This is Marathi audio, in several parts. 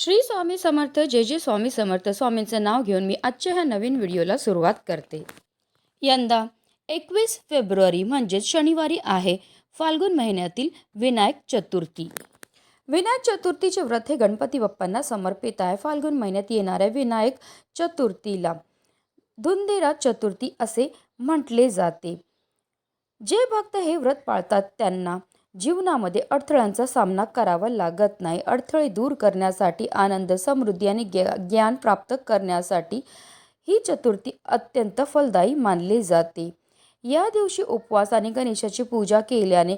श्री स्वामी समर्थ जे जे स्वामी समर्थ. स्वामींचं नाव घेऊन मी आजच्या ह्या नवीन व्हिडिओला सुरुवात करते. यंदा एकवीस फेब्रुवारी म्हणजेच शनिवारी आहे फाल्गुन महिन्यातील विनायक चतुर्थी. विनायक चतुर्थीचे व्रत हे गणपती बाप्पांना समर्पित आहे. फाल्गुन महिन्यात येणाऱ्या विनायक चतुर्थीला धुंदेरा चतुर्थी असे म्हटले जाते. जे भक्त हे व्रत पाळतात त्यांना जीवनामध्ये अडथळ्यांचा सामना करावा लागत नाही. अडथळे दूर करण्यासाठी आनंद समृद्धी आणि ग्या ज्ञान प्राप्त करण्यासाठी ही चतुर्थी अत्यंत फलदायी मानली जाते. या दिवशी उपवास आणि गणेशाची पूजा केल्याने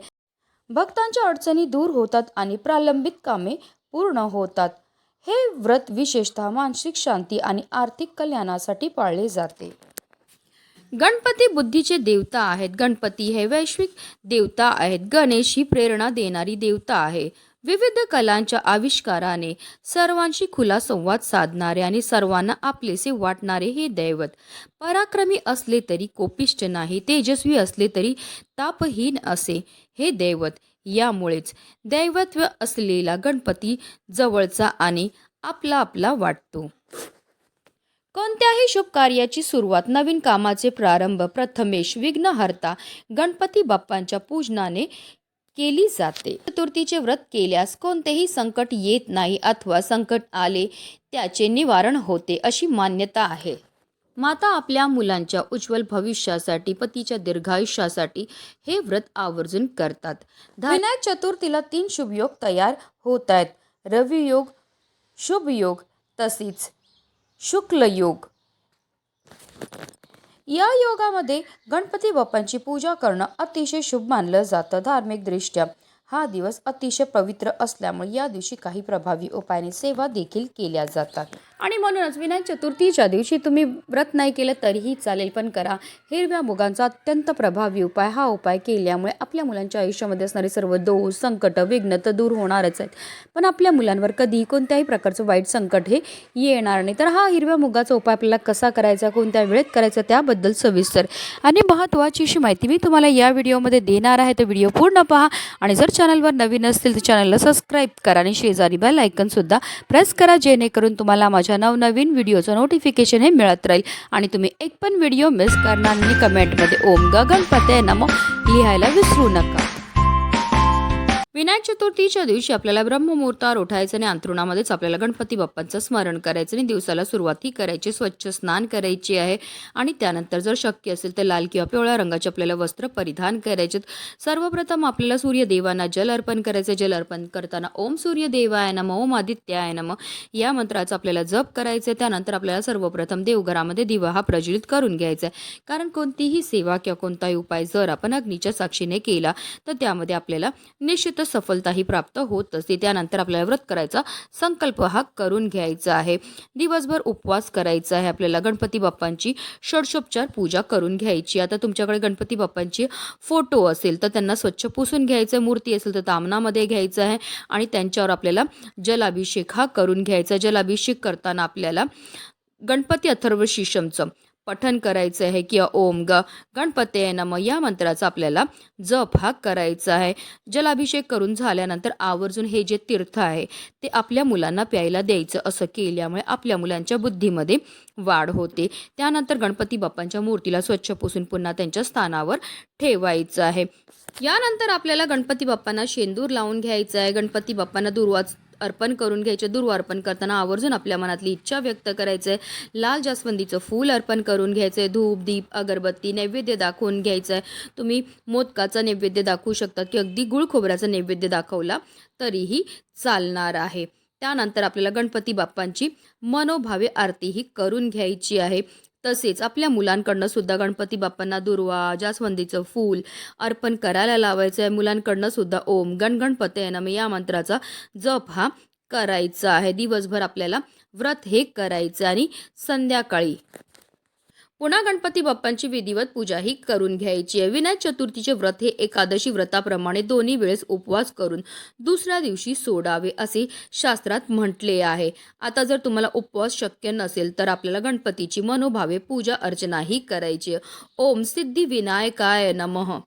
भक्तांच्या अडचणी दूर होतात आणि प्रलंबित कामे पूर्ण होतात. हे व्रत विशेषतः मानसिक शांती आणि आर्थिक कल्याणासाठी पाळले जाते. गणपती बुद्धीचे देवता आहेत. गणपती हे वैश्विक देवता आहेत. गणेश ही प्रेरणा देणारी देवता आहे. विविध कलांच्या आविष्काराने सर्वांशी खुला संवाद साधणारे आणि सर्वांना आपलेसे वाटणारे हे दैवत. पराक्रमी असले तरी कोपिष्ट नाही तेजस्वी असले तरी तापहीन असे हे दैवत. यामुळेच दैवत्व असलेला गणपती जवळचा आणि आपला आपला वाटतो. कोणत्याही शुभ कार्याची सुरुवात नवीन कामाचे प्रारंभ प्रथमेश विघ्नहर्ता गणपती बाप्पांच्या पूजनाने केली जाते. चतुर्थीचे व्रत केल्यास कोणतेही संकट येत नाही अथवा संकट आले त्याचे निवारण होते अशी मान्यता आहे. माता आपल्या मुलांच्या उज्ज्वल भविष्यासाठी पतीच्या दीर्घायुष्यासाठी हे व्रत आवर्जून करतात. विनायक चतुर्थीला तीन शुभयोग तयार होत आहेत. रवियोग शुभयोग तसेच शुक्ल योग या योगामध्ये गणपती बाप्पांची पूजा करणं अतिशय शुभ मानलं जातं धार्मिकदृष्ट्या. हा दिवस अतिशय पवित्र असल्यामुळे या दिवशी काही प्रभावी उपायाने सेवा देखील केल्या जातात. आणि म्हणूनच विनायक चतुर्थीच्या दिवशी तुम्ही व्रत नाही केलं तरीही चालेल पण करा. हिरव्या मुगांचा अत्यंत प्रभावी उपाय हा उपाय केल्यामुळे आपल्या मुलांच्या आयुष्यामध्ये असणारे सर्व दोष संकट विघ्न तर दूर होणारच आहेत. पण आपल्या मुलांवर कधीही कोणत्याही प्रकारचं वाईट संकट हे येणार नाही. तर हा हिरव्या मुगाचा उपाय आपल्याला कसा करायचा कोणत्या वेळेत करायचा त्याबद्दल सविस्तर आणि महत्त्वाची अशी माहिती मी तुम्हाला या व्हिडिओमध्ये देणार आहे. तर व्हिडिओ पूर्ण पहा आणि जर चॅनलवर नवीन असतील तर चॅनलला सबस्क्राईब करा आणि शेजारी बेल आयकनसुद्धा प्रेस करा जेणेकरून तुम्हाला माझ्या नवनवीन व्हिडिओचं नोटिफिकेशन हे मिळत राहील. आणि तुम्ही एक पण व्हिडिओ मिस करणार नाही. कमेंटमध्ये ओम ग गणपते नमो लिहायला विसरू नका. विनायक चतुर्थीच्या दिवशी आपल्याला ब्रह्ममुहूर्तावर उठायचं आणि अंथरुणामध्येच आपल्याला गणपती बाप्पांचं स्मरण करायचं आणि दिवसाला सुरुवातही करायची. स्वच्छ स्नान करायची आहे. आणि त्यानंतर जर शक्य असेल तर लाल किंवा पिवळ्या रंगाचे आपल्याला वस्त्र परिधान करायचे सर्वप्रथम आपल्याला सूर्यदेवांना जल अर्पण करायचं जल अर्पण करताना ओम सूर्यदेवाय नम ओम आदित्याय नम या मंत्राचा आपल्याला जप करायचं त्यानंतर आपल्याला सर्वप्रथम देवघरामध्ये दिवा हा प्रज्वलित करून घ्यायचा आहे कारण कोणतीही सेवा किंवा कोणताही उपाय जर आपण अग्नीच्या साक्षीने केला तर त्यामध्ये आपल्याला निश्चित सफलताही प्राप्त होत असते. त्यानंतर आपल्याला व्रत करायचा संकल्प हा करून घ्यायचा आहे. दिवसभर उपवास करायचा आहे आपल्याला. गणपती बाप्पांची षडशोपचार पूजा करून घ्यायची. आता तुमच्याकडे गणपती बाप्पांची फोटो असेल तर त्यांना स्वच्छ पुसून घ्यायचं आहे मूर्ती असेल तर तामनामध्ये घ्यायचं आहे आणि त्यांच्यावर आपल्याला जलाभिषेक हा करून घ्यायचा. जलाभिषेक करताना आपल्याला गणपती अथर्व शिशमचं पठन करायचं आहे किंवा ओम ग गणपते नम या मंत्राचा आपल्याला जप हा करायचा आहे. जलाभिषेक करून झाल्यानंतर आवर्जून हे जे तीर्थ आहे ते आपल्या मुलांना प्यायला द्यायचं. असं केल्यामुळे आपल्या मुलांच्या बुद्धीमध्ये वाढ होते. त्यानंतर गणपती बाप्पांच्या मूर्तीला स्वच्छ पुसून पुन्हा त्यांच्या स्थानावर ठेवायचं आहे. यानंतर आपल्याला गणपती बाप्पांना शेंदूर लावून घ्यायचं आहे. गणपती बाप्पांना दुर्वाच अर्पण करून घ्यायचे दुर्व अर्पण करताना आवर्जून आपल्या मनातली इच्छा व्यक्त करायचं. आहे लाल जास्वंदीचं फूल अर्पण करून घ्यायचं आहे धूप दीप अगरबत्ती नैवेद्य दाखवून घ्यायचं. आहे तुम्ही मोदकाचा नैवेद्य दाखवू शकता की अगदी गुळ खोबऱ्याचा नैवेद्य दाखवला तरीही चालणार आहे. त्यानंतर आपल्याला गणपती बाप्पांची मनोभावे आरती ही करून घ्यायची आहे. तसेच आपल्या मुलांकडनं सुद्धा गणपती बाप्पांना दुर्वा जास्वंदीचं फूल अर्पण करायला लावायचं आहे मुलांकडनं सुद्धा ओम गणगणपते नम या मंत्राचा जप हा करायचा आहे. दिवसभर आपल्याला व्रत हे करायचं आणि संध्याकाळी पुन्हा गणपती बाप्पांची विधिवत पूजा ही करून घ्यायची आहे. विनायक चतुर्थीचे व्रत हे एकादशी व्रताप्रमाणे दोन्ही वेळेस उपवास करून दुसऱ्या दिवशी सोडावे असे शास्त्रात म्हटले आहे. आता जर तुम्हाला उपवास शक्य नसेल तर आपल्याला गणपतीची मनोभावे पूजा अर्चनाही करायची आहे. ओम सिद्धी विनायकाय नमः.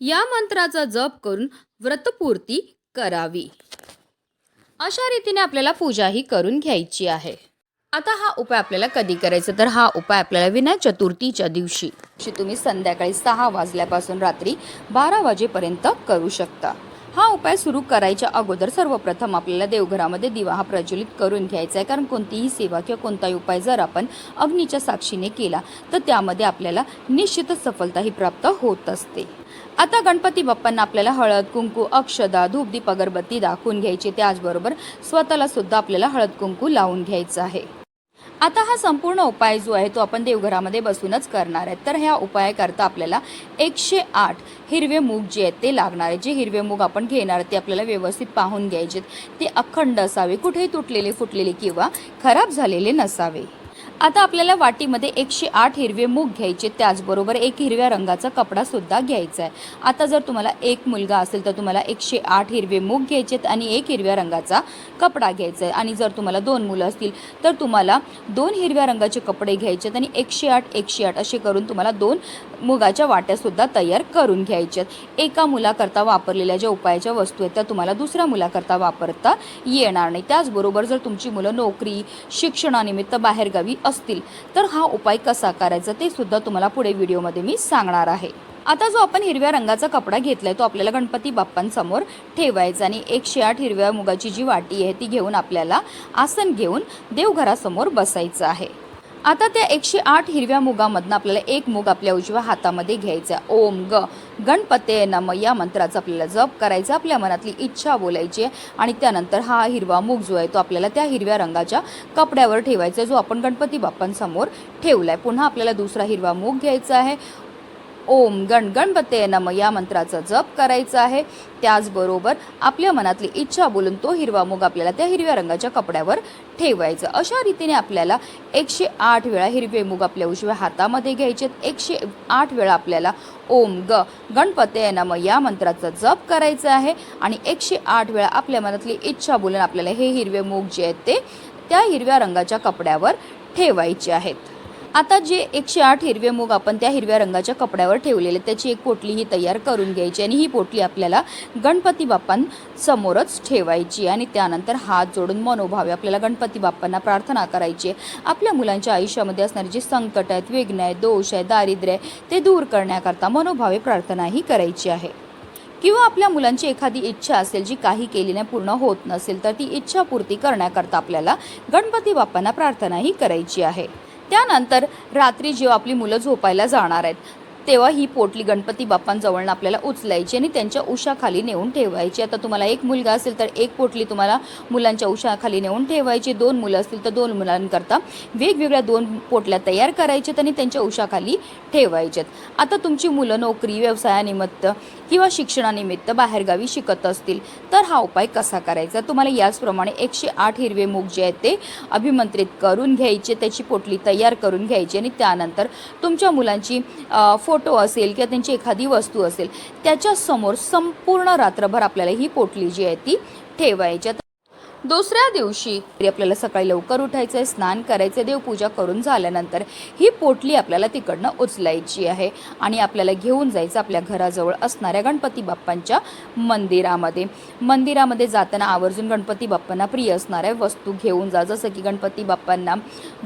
या मंत्राचा जप करून व्रतपूर्ती करावी. अशा रीतीने आपल्याला पूजाही करून घ्यायची आहे. आता हा उपाय आपल्याला कधी करायचा? तर हा उपाय आपल्याला विनायक चतुर्थीच्या दिवशी तुम्ही संध्याकाळी सहा वाजल्यापासून रात्री बारा वाजेपर्यंत करू शकता. हा उपाय सुरू करायच्या अगोदर सर्वप्रथम आपल्याला देवघरामध्ये दिवा हा प्रज्वलित करून घ्यायचा आहे. कारण कोणतीही सेवा किंवा कोणताही उपाय जर आपण अग्नीच्या साक्षीने केला तर त्यामध्ये आपल्याला निश्चितच सफलता ही प्राप्त होत असते. आता गणपती बाप्पांना आपल्याला हळद कुंकू अक्षदा धूपदीप अगरबत्ती दाखवून घ्यायची. त्याचबरोबर स्वतःला सुद्धा आपल्याला हळद कुंकू लावून घ्यायचं आहे. आता हा संपूर्ण उपाय जो आहे तो आपण देवघरामध्ये बसूनच करणार आहे. तर ह्या उपायाकरता आपल्याला एकशे आठ हिरवे मूग जे आहेत ते लागणार आहे. जे हिरवे मूग आपण घेणार ते आपल्याला व्यवस्थित पाहून घ्यायचे ते अखंड असावे कुठेही तुटलेले फुटलेले किंवा खराब झालेले नसावे. आता आपल्याला वाटीमध्ये एकशे आठ हिरवे मूग घ्यायचे त्याचबरोबर एक हिरव्या रंगाचा कपडा सुद्धा घ्यायचा आहे. आता जर तुम्हाला एक मुलगा असेल तर तुम्हाला एकशे आठ हिरवे मूग घ्यायचे आहेत आणि एक हिरव्या रंगाचा कपडा घ्यायचा आहे. आणि जर तुम्हाला दोन मुलं असतील तर तुम्हाला दोन हिरव्या रंगाचे कपडे घ्यायचे आहेत आणि एकशे आठ एकशे आठ असे करून तुम्हाला दोन मुगाच्या वाट्यासुद्धा तयार करून घ्यायच्यात एका मुलाकरता वापरलेल्या ज्या उपायाच्या वस्तू आहेत त्या तुम्हाला दुसऱ्या मुलाकरता वापरता येणार नाही. त्याचबरोबर जर तुमची मुलं नोकरी शिक्षणानिमित्त बाहेरगावी असतील. तर हा उपाय कसा करायचा ते सुद्धा तुम्हाला पुढे व्हिडिओमध्ये मी सांगणार आहे. आता जो आपण हिरव्या रंगाचा कपडा घेतलाय तो आपल्याला गणपती बाप्पांसमोर ठेवायचा आणि एकशे आठ हिरव्या मुगाची जी वाटी आहे ती घेऊन आपल्याला आसन घेऊन देवघरासमोर बसायचं आहे. आता त्या एकशे आठ हिरव्या मुगामधनं आपल्याला एक मूग आपल्या उजव्या हातामध्ये घ्यायचा ओम ग. गणपते नम या मंत्राचा आपल्याला जप करायचा आपल्या मनातली इच्छा बोलायची आहे. आणि त्यानंतर हा हिरवा मूग जो आहे तो आपल्याला त्या हिरव्या रंगाच्या कपड्यावर ठेवायचा आहे, जो आपण गणपती बाप्पांसमोर ठेवला आहे पुन्हा आपल्याला दुसरा हिरवा मूग घ्यायचा आहे. ओम गण गणपते नम या मंत्राचा जप करायचा आहे. त्याचबरोबर आपल्या मनातली इच्छा बोलून तो हिरवा मूग आपल्याला त्या हिरव्या रंगाच्या कपड्यावर ठेवायचं. अशा रीतीने आपल्याला एकशे आठ वेळा हिरवे मूग आपल्या उजव्या हातामध्ये घ्यायचे एकशे आठ वेळा आपल्याला ओम ग गणपते नम या मंत्राचा जप करायचा आहे. आणि एकशे आठ वेळा आपल्या मनातली इच्छा बोलून आपल्याला हे हिरवे मूग जे आहेत ते त्या हिरव्या रंगाच्या कपड्यावर ठेवायचे आहेत. आता जे एकशे आठ हिरवे मूग आपण त्या हिरव्या रंगाच्या कपड्यावर ठेवलेले त्याची एक पोटली ही तयार करून घ्यायची आणि ही पोटली आपल्याला गणपती बाप्पांसमोरच ठेवायची आणि त्यानंतर हात जोडून मनोभावे आपल्याला गणपती बाप्पांना प्रार्थना करायची आहे. आपल्या मुलांच्या आयुष्यामध्ये असणारे जे संकट आहेत विघ्न आहे दोष आहे दारिद्र्य आहे ते दूर करण्याकरता मनोभावे प्रार्थनाही करायची आहे. किंवा आपल्या मुलांची एखादी इच्छा असेल जी काही केली नाही पूर्ण होत नसेल तर ती इच्छा पूर्ती करण्याकरता आपल्याला गणपती बाप्पांना प्रार्थनाही करायची आहे. त्यानंतर रात्री जेव्हा आपली मुलं झोपायला जाणार आहेत तेव्हा ही पोटली गणपती बाप्पांजवळनं आपल्याला उचलायची आणि त्यांच्या उशाखाली नेऊन ठेवायची. आता तुम्हाला एक मुलगा असेल तर एक पोटली तुम्हाला मुलांच्या उशाखाली नेऊन ठेवायची. दोन मुलं असतील तर दोन मुलांकरता वेगवेगळ्या दोन पोटल्या तयार करायच्यात आणि त्यांच्या उशाखाली ठेवायच्यात. आता तुमची मुलं नोकरी व्यवसायानिमित्त किंवा शिक्षणानिमित्त बाहेरगावी शिकत असतील तर हा उपाय कसा करायचा? तुम्हाला याचप्रमाणे एकशे आठ हिरवे मूग जे आहेत ते अभिमंत्रित करून घ्यायचे त्याची पोटली तयार करून घ्यायची आणि त्यानंतर तुमच्या मुलांची फो फोटो असेल किंवा त्यांची एखादी वस्तू असेल त्याच्यासमोर संपूर्ण रात्रभर आपल्याला ही पोटली जी आहे ती ठेवायची. दुसऱ्या दिवशी आपल्याला सकाळी लवकर उठायचं आहे स्नान करायचं आहे देवपूजा करून झाल्यानंतर ही पोटली आपल्याला तिकडनं उचलायची आहे आणि आपल्याला घेऊन जायचं आपल्या घराजवळ असणाऱ्या गणपती बाप्पांच्या मंदिरामध्ये. मंदिरामध्ये जाताना आवर्जून गणपती बाप्पांना प्रिय असणाऱ्या वस्तू घेऊन जा. जसं की गणपती बाप्पांना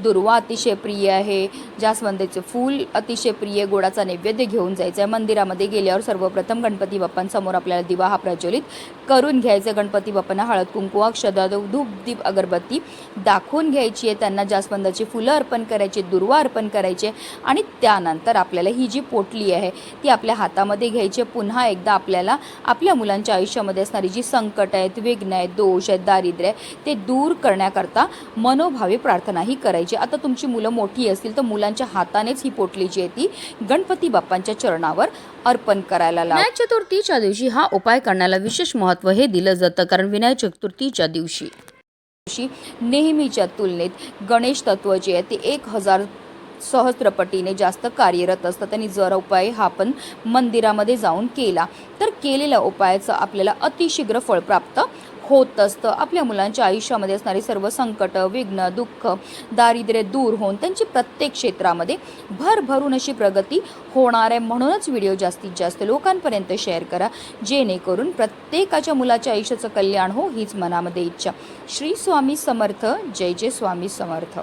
दुर्वा अतिशय प्रिय आहे जास्वंदीचे फूल अतिशय प्रिय गोडाचा नैवेद्य घेऊन जायचं आहे मंदिरामध्ये गेल्यावर सर्वप्रथम गणपती बाप्पांसमोर आपल्याला दिवा हा प्रज्वलित करून घ्यायचा. गणपती बाप्पांना हळद कुंकू अक्षदा धूप दीप अगरबत्ती दाखवून घ्यायची आहे. त्यांना जास्वंदाची फुलं अर्पण करायची दुर्वा अर्पण करायचे आणि त्यानंतर आपल्याला ही जी पोटली आहे ती आपल्या हातामध्ये घ्यायची पुन्हा एकदा आपल्याला आपल्या मुलांच्या आयुष्यामध्ये असणारी जी संकट आहेत विघ्न आहेत दोष आहेत दारिद्र्य आहे ते दूर करण्याकरता मनोभावे प्रार्थनाही करायची. आता तुमची मुलं मोठी असतील तर मुलांच्या हातानेच ही पोटली जी आहे ती गणपती बाप्पांच्या चरणावर अर्पण करायला लावा. विनायक चतुर्थीच्या दिवशी हा उपाय करण्याला विशेष महत्त्व हे दिलं जातं. कारण विनायक चतुर्थीच्या दिवशी दिवशी. नेहमीच्या तुलनेत गणेश तत्व जे आहे ते एक हजार सहस्त्रपटीने जास्त कार्यरत असतात आणि जर उपाय हा आपण मंदिरामध्ये जाऊन केला तर केलेल्या उपायाचं आपल्याला अतिशीघ्र फळ प्राप्त होत असतं. आपल्या मुलांच्या आयुष्यामध्ये असणारी सर्व संकट विघ्न दुःख दारिद्र्य दूर होऊन त्यांची प्रत्येक क्षेत्रामध्ये भरभरून अशी प्रगती होणार आहे. म्हणूनच व्हिडिओ जास्तीत जास्त लोकांपर्यंत शेअर करा. जेणेकरून प्रत्येकाच्या मुलाच्या आयुष्याचं कल्याण हो हीच मनामध्ये इच्छा. श्री स्वामी समर्थ. जय जय स्वामी समर्थ.